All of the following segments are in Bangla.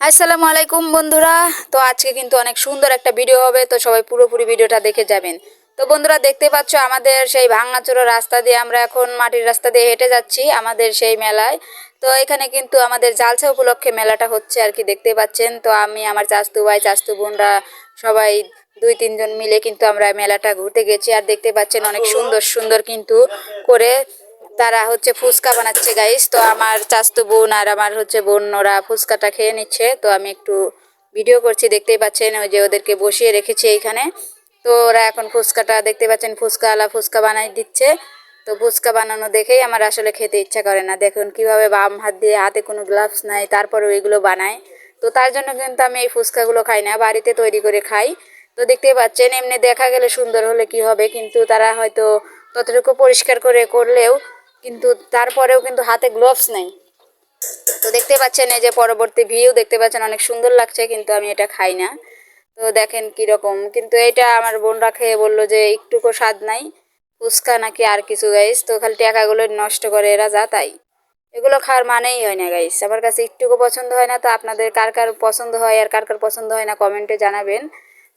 আসসালামু আলাইকুম বন্ধুরা। তো আজকে কিন্তু অনেক সুন্দর একটা ভিডিও হবে, তো সবাই পুরোপুরি ভিডিওটা দেখে যাবেন। তো বন্ধুরা, দেখতে পাচ্ছ আমাদের সেই ভাঙাচোরা রাস্তা দিয়ে আমরা এখন মাটির রাস্তা দিয়ে হেঁটে যাচ্ছি, আমাদের সেই মেলায়। তো এখানে কিন্তু আমাদের জালসা উপলক্ষে মেলাটা হচ্ছে আর কি, দেখতে পাচ্ছেন। তো আমি, আমার চাস্তু ভাই, চাস্তু বোনরা সবাই দুই, তিনজন মিলে কিন্তু আমরা মেলাটা ঘুরতে গেছি। আর দেখতে পাচ্ছেন অনেক সুন্দর সুন্দর কিন্তু করে তারা হচ্ছে ফুচকা বানাচ্ছে গাইস তো আমার চাস্তু বোন আর আমার হচ্ছে বোন, ওরা ফুচকাটা খেয়ে নিচ্ছে। তো আমি একটু ভিডিও করছি, দেখতেই পাচ্ছেন, ওই যে ওদেরকে বসিয়ে রেখেছি এইখানে তো ওরা এখন ফুচকাটা দেখতে পাচ্ছেন ফুচকা আলা ফুচকা বানাই দিচ্ছে। তো ফুচকা বানানো দেখেই আমার আসলে খেতে ইচ্ছা করে না। দেখুন কীভাবে বাম হাত দিয়ে হাতে কোনো গ্লাভস নাই তারপরে ওইগুলো বানায়। তো তার জন্য কিন্তু আমি এই ফুচকাগুলো খাই না, বাড়িতে তৈরি করে খাই। তো দেখতে পাচ্ছেন, এমনি দেখা গেলে সুন্দর হলে কি হবে, কিন্তু তারা হয়তো ততটুকু পরিষ্কার করে করলেও কিন্তু তারপরেও কিন্তু হাতে গ্লোভস নেই। তো দেখতে পাচ্ছেন এই যে পরবর্তী ভিউ দেখতে পাচ্ছেন অনেক সুন্দর লাগছে, কিন্তু আমি এটা খাই না। তো দেখেন কীরকম কিন্তু এটা আমার বোনরা খেয়ে বলল যে একটুকু স্বাদ নাই, ফুচকা নাকি আর কিছু গাইস তো খালি টাকাগুলো নষ্ট করে এরা যা তাই। এগুলো খাওয়ার মানেই হয় না গাইস আমার কাছে একটুকু পছন্দ হয় না, তো আপনাদের কার কার পছন্দ হয় আর কার কার পছন্দ হয় না কমেন্টে জানাবেন।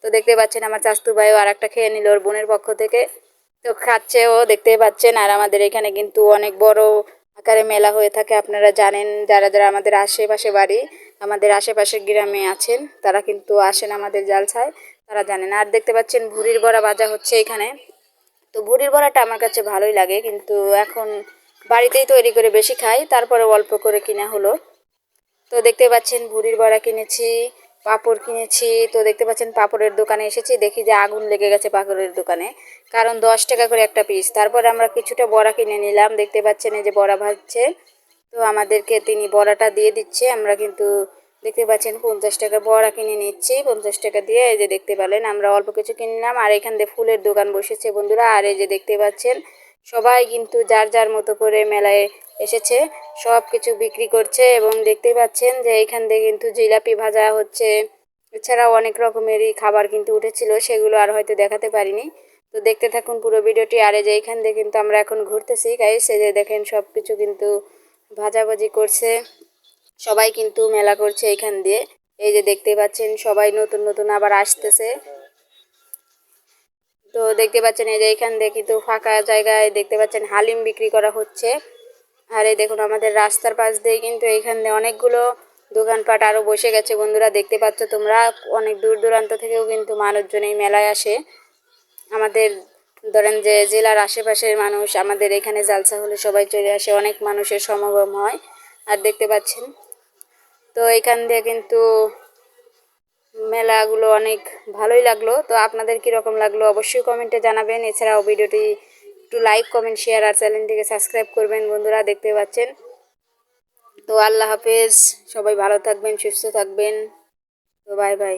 তো দেখতে পাচ্ছেন আমার চাস্তু ভাইও আর একটা খেয়ে নিল ওর বোনের পক্ষ থেকে। তো খাচ্ছে ও দেখতেই পাচ্ছেন। আর আমাদের এখানে কিন্তু অনেক বড় আকারে মেলা হয়ে থাকে, আপনারা জানেন, যারা যারা আমাদের আশেপাশে বাড়ি, আমাদের আশেপাশের গ্রামে আছেন, তারা কিন্তু আসেন আমাদের জালসায়, তারা জানেন। আর দেখতে পাচ্ছেন ভুড়ির বড়া বাজা হচ্ছে এখানে। তো ভুড়ির বড়াটা আমার কাছে ভালোই লাগে, কিন্তু এখন বাড়িতেই তৈরি করে বেশি খাই, তারপরে অল্প করে কিনা হলো। তো দেখতে পাচ্ছেন ভুড়ির বড়া কিনেছি। পাঁপড় কিনেছি, তো দেখতে পাচ্ছেন পাপড়ের দোকানে এসেছি, দেখি যে আগুন লেগে গেছে পাপড়ের দোকানে। কারণ দশ টাকা করে একটা পিস তারপর আমরা কিছুটা বড়া কিনে নিলাম, দেখতে পাচ্ছেন এই যে বড়া ভাজছে। তো আমাদেরকে তিনি বড়াটা দিয়ে দিচ্ছে, আমরা কিন্তু দেখতে পাচ্ছেন পঞ্চাশ টাকা বড়া কিনে নিচ্ছি। পঞ্চাশ টাকা দিয়ে এই যে দেখতে পেলেন, আমরা অল্প কিছু কিনলাম আর এখান দিয়ে ফুলের দোকান বসেছে বন্ধুরা, আর এই যে দেখতে পাচ্ছেন, সবাই কিন্তু যার যার মতো করে মেলায় এসেছে। সব কিছু বিক্রি করছে এবং দেখতেই পাচ্ছেন যে এখান দিয়ে কিন্তু জিলাপি ভাজা হচ্ছে। এছাড়াও অনেক রকমেরই খাবার কিন্তু উঠেছিল, সেগুলো আর হয়তো দেখাতে পারিনি। তো দেখতে থাকুন পুরো ভিডিওটি, আর যে এইখান থেকে কিন্তু আমরা এখন ঘুরতেছি গাইস এই যে দেখেন সব কিছু কিন্তু ভাজাভাজি করছে। সবাই কিন্তু মেলা করছে এইখান দিয়ে। এই যে দেখতে পাচ্ছেন সবাই নতুন নতুন আবার আসতেছে। তো দেখতে পাচ্ছেন এই যে এইখান দিয়ে কিন্তু ফাঁকা জায়গায় দেখতে পাচ্ছেন হালিম বিক্রি করা হচ্ছে। আর এই দেখুন, আমাদের রাস্তার পাশ দিয়ে কিন্তু এইখান দিয়ে অনেকগুলো দোকানপাট আরও বসে গেছে। বন্ধুরা, দেখতে পাচ্ছ তোমরা, অনেক দূর দূরান্ত থেকেও কিন্তু মানুষজন এই মেলায় আসে। আমাদের ধরেন যে জেলার আশেপাশের মানুষ, আমাদের এখানে জালসা হলে সবাই চলে আসে, অনেক মানুষের সমাগম হয়। আর দেখতে পাচ্ছেন, তো এখান দিয়ে কিন্তু মেলাগুলো অনেক ভালোই লাগল। তো আপনাদের কীরকম লাগল অবশ্যই কমেন্টে জানাবেন। এছাড়াও ভিডিওটি একটু লাইক কমেন্ট শেয়ার আর চ্যানেলটিকে সাবস্ক্রাইব করবেন বন্ধুরা, দেখতে পাচ্ছেন? তো আল্লাহ হাফেজ, সবাই ভালো থাকবেন, সুস্থ থাকবেন। তো বাই বাই